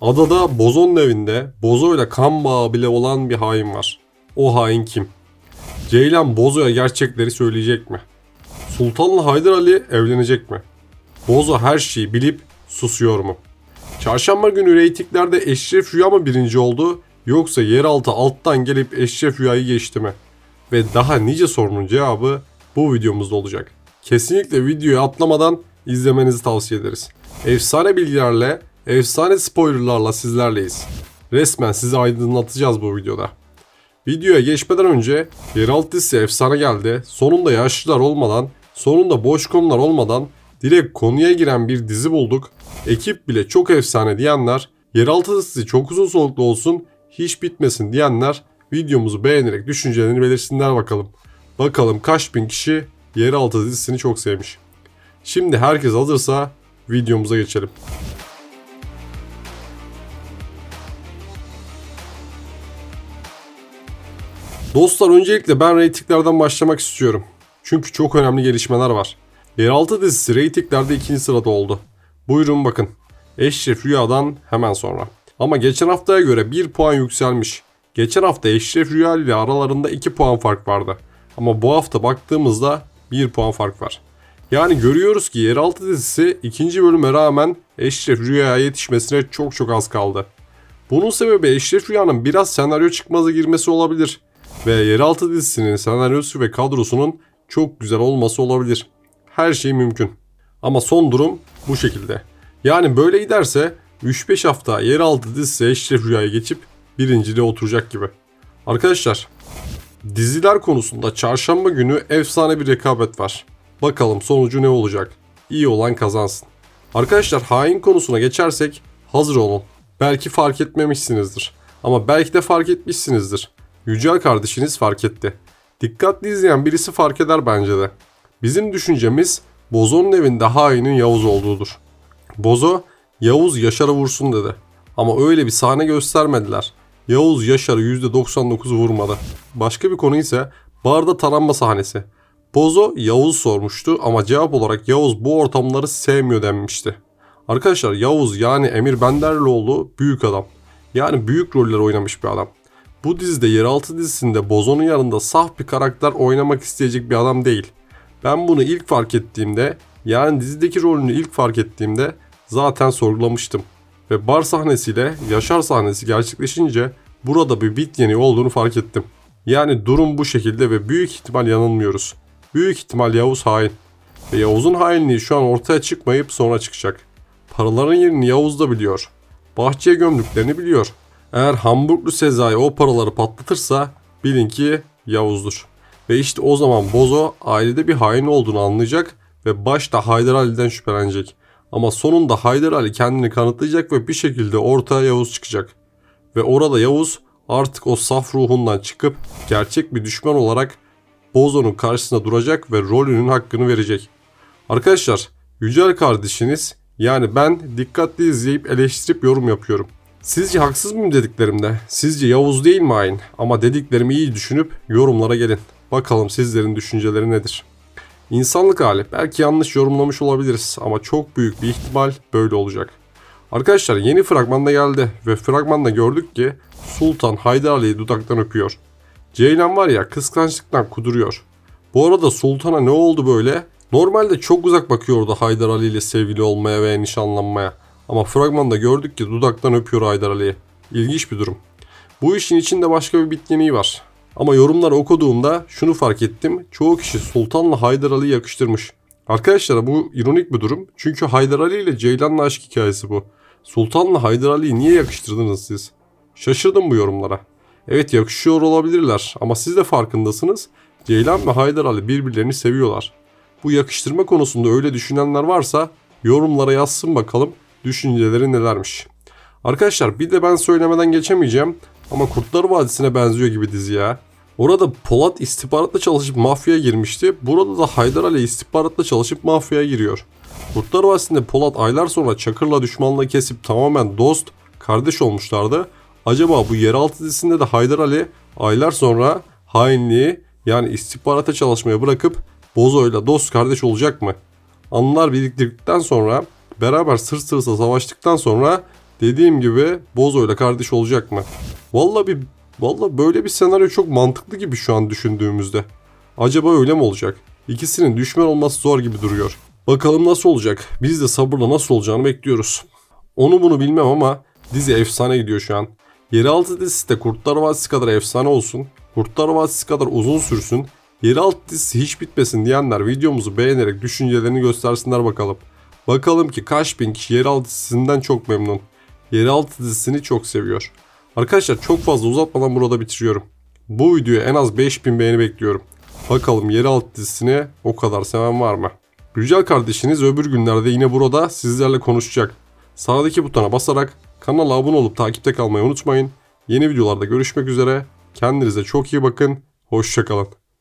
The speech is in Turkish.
Adada Bozo'nun evinde Bozo ile kan bağı bile olan bir hain var. O hain kim? Ceylan Bozo'ya gerçekleri söyleyecek mi? Sultan'la Haydar Ali evlenecek mi? Bozo her şeyi bilip susuyor mu? Çarşamba günü reytinglerde Eşref Rüya mı birinci oldu yoksa yeraltı alttan gelip Eşref Rüya'yı geçti mi? Ve daha nice sorunun cevabı bu videomuzda olacak. Kesinlikle videoyu atlamadan izlemenizi tavsiye ederiz. Efsane bilgilerle, efsane spoilerlarla sizlerleyiz. Resmen sizi aydınlatacağız bu videoda. Videoya geçmeden önce yeraltı dizisi efsane geldi. Sonunda yaşlılar olmadan, sonunda boş konular olmadan direkt konuya giren bir dizi bulduk. Ekip bile çok efsane diyenler, yeraltı dizisi çok uzun soluklu olsun, hiç bitmesin diyenler videomuzu beğenerek düşüncelerini belirsinler bakalım. Bakalım kaç bin kişi yeraltı dizisini çok sevmiş. Şimdi herkes hazırsa videomuza geçelim. Dostlar öncelikle ben reytinglerden başlamak istiyorum. Çünkü çok önemli gelişmeler var. Yeraltı dizisi reytinglerde ikinci sırada oldu. Buyurun bakın. Eşref Rüya'dan hemen sonra. Ama geçen haftaya göre 1 puan yükselmiş. Geçen hafta Eşref Rüya ile aralarında 2 puan fark vardı. Ama bu hafta baktığımızda 1 puan fark var. Yani görüyoruz ki Yeraltı dizisi ikinci bölüme rağmen Eşref Rüya'ya yetişmesine çok çok az kaldı. Bunun sebebi Eşref Rüya'nın biraz senaryo çıkmazı girmesi olabilir. Ve Yeraltı dizisinin senaryosu ve kadrosunun çok güzel olması olabilir. Her şey mümkün. Ama son durum bu şekilde. Yani böyle giderse 3-5 hafta Yeraltı dizisi Eşref Rüya'ya geçip birinciliğe oturacak gibi. Arkadaşlar diziler konusunda çarşamba günü efsane bir rekabet var. Bakalım sonucu ne olacak? İyi olan kazansın. Arkadaşlar hain konusuna geçersek hazır olun. Belki fark etmemişsinizdir. Ama belki de fark etmişsinizdir. Yücel kardeşiniz fark etti. Dikkatli izleyen birisi fark eder bence de. Bizim düşüncemiz Bozo'nun evinde hainin Yavuz olduğudur. Bozo, Yavuz Yaşar'ı vursun dedi. Ama öyle bir sahne göstermediler. Yavuz Yaşar'ı %99 vurmadı. Başka bir konu ise barda taranma sahnesi. Bozo Yavuz sormuştu ama cevap olarak Yavuz bu ortamları sevmiyor denmişti. Arkadaşlar Yavuz yani Emir Benderlioğlu büyük adam. Yani büyük roller oynamış bir adam. Bu dizide Yeraltı dizisinde Bozo'nun yanında saf bir karakter oynamak isteyecek bir adam değil. Ben bunu ilk fark ettiğimde yani dizideki rolünü ilk fark ettiğimde zaten sorgulamıştım. Ve bar sahnesiyle Yaşar sahnesi gerçekleşince burada bir bit yeni olduğunu fark ettim. Yani durum bu şekilde ve büyük ihtimal yanılmıyoruz. Büyük ihtimal Yavuz hain. Ve Yavuz'un hainliği şu an ortaya çıkmayıp sonra çıkacak. Paraların yerini Yavuz da biliyor. Bahçeye gömdüklerini biliyor. Eğer Hamburglu Sezai o paraları patlatırsa bilin ki Yavuz'dur. Ve işte o zaman Bozo ailede bir hain olduğunu anlayacak ve başta Haydar Ali'den şüphelenecek. Ama sonunda Haydar Ali kendini kanıtlayacak ve bir şekilde ortaya Yavuz çıkacak. Ve orada Yavuz artık o saf ruhundan çıkıp gerçek bir düşman olarak Bozo'nun karşısında duracak ve rolünün hakkını verecek. Arkadaşlar Yücel kardeşiniz yani ben dikkatli izleyip eleştirip yorum yapıyorum. Sizce haksız mıyım dediklerimde? Sizce Yavuz değil mi hain? Ama dediklerimi iyi düşünüp yorumlara gelin. Bakalım sizlerin düşünceleri nedir? İnsanlık hali. Belki yanlış yorumlamış olabiliriz ama çok büyük bir ihtimal böyle olacak. Arkadaşlar yeni fragmanda geldi ve fragmanda gördük ki Sultan Haydar Ali'yi dudaktan öpüyor. Ceylan var ya kıskançlıktan kuduruyor. Bu arada Sultan'a ne oldu böyle? Normalde çok uzak bakıyordu Haydar Ali ile sevgili olmaya ve nişanlanmaya. Ama fragmanda gördük ki dudaktan öpüyor Haydar Ali'yi. İlginç bir durum. Bu işin içinde başka bir bitkeniği var. Ama yorumları okuduğumda şunu fark ettim. Çoğu kişi Sultan'la Haydar Ali'yi yakıştırmış. Arkadaşlar bu ironik bir durum. Çünkü Haydar Ali ile Ceylan'la aşk hikayesi bu. Sultan'la Haydar Ali'yi niye yakıştırdınız siz? Şaşırdım bu yorumlara. Evet yakışıyor olabilirler ama siz de farkındasınız. Ceylan ve Haydar Ali birbirlerini seviyorlar. Bu yakıştırma konusunda öyle düşünenler varsa yorumlara yazsın bakalım düşünceleri nelermiş. Arkadaşlar bir de ben söylemeden geçemeyeceğim ama Kurtlar Vadisi'ne benziyor gibi dizi ya. Orada Polat istihbaratla çalışıp mafyaya girmişti. Burada da Haydar Ali istihbaratla çalışıp mafyaya giriyor. Kurtlar Vadisi'nde Polat aylar sonra Çakır'la düşmanlığı kesip tamamen dost, kardeş olmuşlardı. Acaba bu yeraltı dizisinde de Haydar Ali aylar sonra hainliği yani istihbarata çalışmaya bırakıp Bozo'yla dost kardeş olacak mı? Anılar biriktirdikten sonra beraber sırt sırta savaştıktan sonra Dediğim gibi Bozo ile kardeş olacak mı? Vallahi bir vallahi böyle bir senaryo çok mantıklı gibi şu an düşündüğümüzde. Acaba öyle mi olacak? İkisinin düşman olması zor gibi duruyor. Bakalım nasıl olacak? Biz de sabırla nasıl olacağını bekliyoruz. Onu bunu bilmem ama dizi efsane gidiyor şu an. Yeraltı dizisi de Kurtlar Vadisi kadar efsane olsun. Kurtlar Vadisi kadar uzun sürsün. Yeraltı dizisi hiç bitmesin diyenler videomuzu beğenerek düşüncelerini göstersinler bakalım. Bakalım ki kaç bin kişi Yeraltı dizisinden çok memnun. Yeraltı dizisini çok seviyor. Arkadaşlar çok fazla uzatmadan burada bitiriyorum. Bu videoya en az 5000 beğeni bekliyorum. Bakalım Yeraltı dizisini o kadar seven var mı? Yücel kardeşiniz öbür günlerde yine burada sizlerle konuşacak. Sağdaki butona basarak kanala abone olup takipte kalmayı unutmayın. Yeni videolarda görüşmek üzere. Kendinize çok iyi bakın. Hoşçakalın.